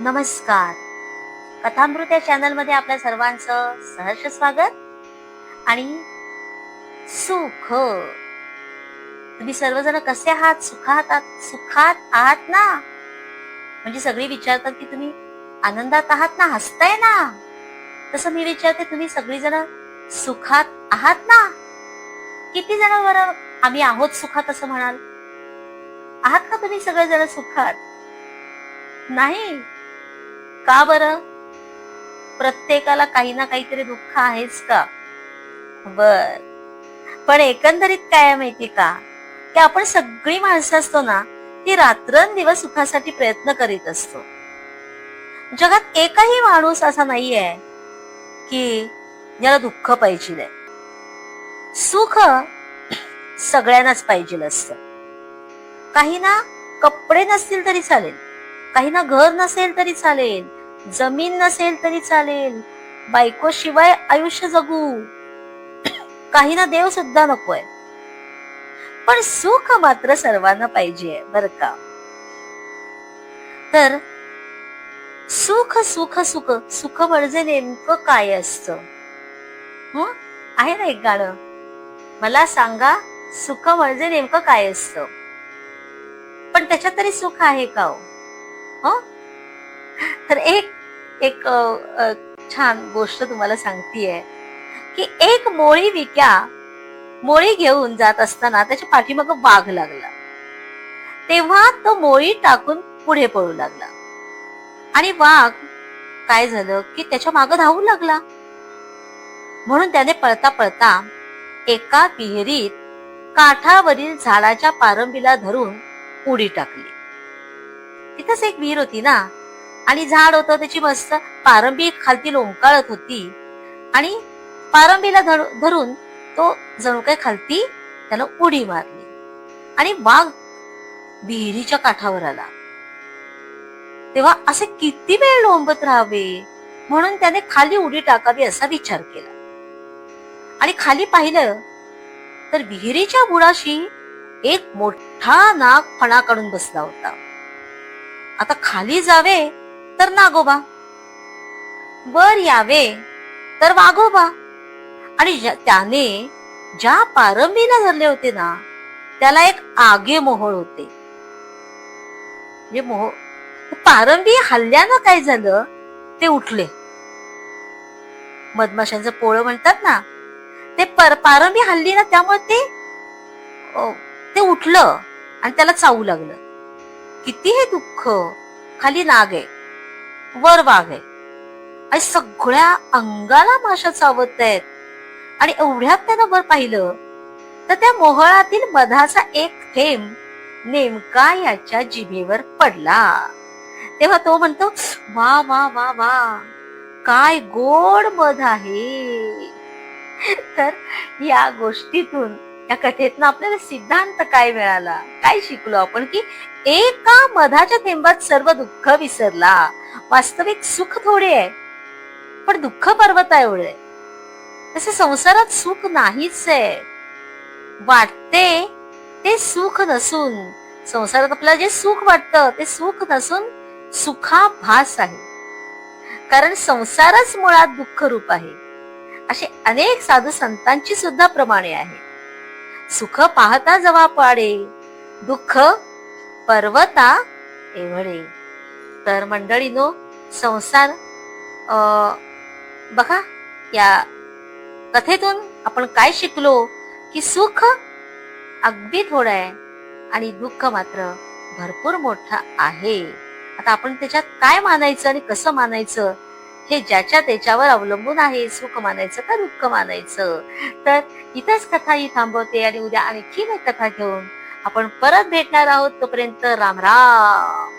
नमस्कार. कथामृत या चॅनलमध्ये आपल्या सर्वांचं सहर्ष स्वागत आणि सुख. तुम्ही सर्वजण कसे आहात? सुखात आहात? सुखात आहात ना? म्हणजे सगळी विचारतात की तुम्ही आनंदात आहात ना? हसताय ना? तसं मी विचारते तुम्ही सगळीजण सुखात आहात ना? किती जण बरं आम्ही आहोत सुखात असं म्हणाल? आहात का तुम्ही सगळेजण सुखात? नाही? का बरं? प्रत्येकाला काही ना काहीतरी दुःख आहेच का? बर. पण एकंदरीत काय माहिती का? की आपण सगळी माणसं असतो ना ती रात्रंदिवस सुखासाठी प्रयत्न करीत असतो. जगात एकही माणूस असा नाहीये की ज्याला दुःख पाहिजे सुख सगळ्यांनाच पाहिजे असत. काही ना कपडे नसतील तरी चालेल. काही ना घर नसेल तरी चालेल. जमीन नसेल तरी चालेल. बायको शिवाय आयुष्य जगू. काही ना देव सुद्धा नकोय. पण सुख मात्र सर्वांना पाहिजे बर का? तर सुख सुख सुख सुख म्हणजे नेमकं काय असतं? आहे ना एक गाणं. मला सांगा सुख म्हणजे नेमकं काय असतं? पण त्याच्यात तरी सुख आहे का हो? तर एक एक छान गोष्ट तुम्हाला सांगतीये की एक मोळी विक्या मोळी घेऊन जात असताना त्याच्या पाठीमाग वाघ लागला. तेव्हा तो मोळी टाकून पुढे पळू लागला. आणि वाघ काय झालं की त्याच्या माग धावू लागला. म्हणून त्याने पळता पळता एका विहिरीत काठावरील झाडाच्या पारंबीला धरून उडी टाकली. तिथंच एक विहीर होती ना आणि झाड होतं त्याची मस्त पारंबी खालती लोंकाळत होती. आणि पारंबीला धर- धरून तो जणू काय खालती त्याला उडी मारली. आणि वाघ विहिरीच्या काठावर आला. तेव्हा असे किती वेळ लोंबत राहावे? म्हणून त्याने खाली उडी टाकावी असा विचार केला. आणि खाली पाहिलं तर विहिरीच्या बुडाशी एक मोठा नाग फणा काढून बसला होता. आता खाली जावे तर नागोबा वर यावे तर वाघोबा आणि त्याने ज्या पारंबीला धरले होते ना त्याला एक आगे मोहळ होते. म्हणजे मोह पारंबी हल्ल्यानं काय झालं ते उठले. मधमाशांचं पोळं म्हणतात ना ते पर पारंबी हल्ली ना त्यामुळे ते ते उठलं आणि त्याला चावू लागलं. किती हे दुःख खाली नाग आहे. वर वाघ. आहे आणि सगळ्या अंगाला माशा चावत आहेत. आणि एवढ्यात त्यानं वर पाहिलं तर त्या मोहळातील मधाचा एक थेंब नेमका याच्या जिभेवर पडला. तेव्हा तो म्हणतो वा वा वा वा काय गोड मध आहे. तर या गोष्टीतून या कथेतनं आपल्याला सिद्धांत काय मिळाला? काय शिकलो आपण की एका मधाच्या थेंबात सर्व दुःख विसरला. वास्तविक सुख थोडे आहे पण दुःख पर्वता एवढे. तसे संसारात सुख नाहीच आहे. वाटते ते सुख नसून संसारात आपल्याला जे सुख वाटतं ते सुख नसून सुखाभास आहे. कारण संसारच मुळात दुःख रूप आहे. असे अनेक साधू संतांची सुद्धा प्रमाणे आहे. सुख पाहता जवा पाडे दुःख पर्वता एवढे. तर मंडळीनो संसार बघा या कथेतून आपण काय शिकलो की सुख अगदी थोडं आहे आणि दुःख मात्र भरपूर मोठं आहे. आता आपण त्याच्यात काय मानायचं आणि कसं मानायचं हे ज्याच्या त्याच्यावर अवलंबून आहे सुख मानायचं का दुःख मानायचं? तर इथंच कथा ही थांबवते आणि उद्या आणखीन एक कथा घेऊन आपण परत भेटणार आहोत. तोपर्यंत राम राम.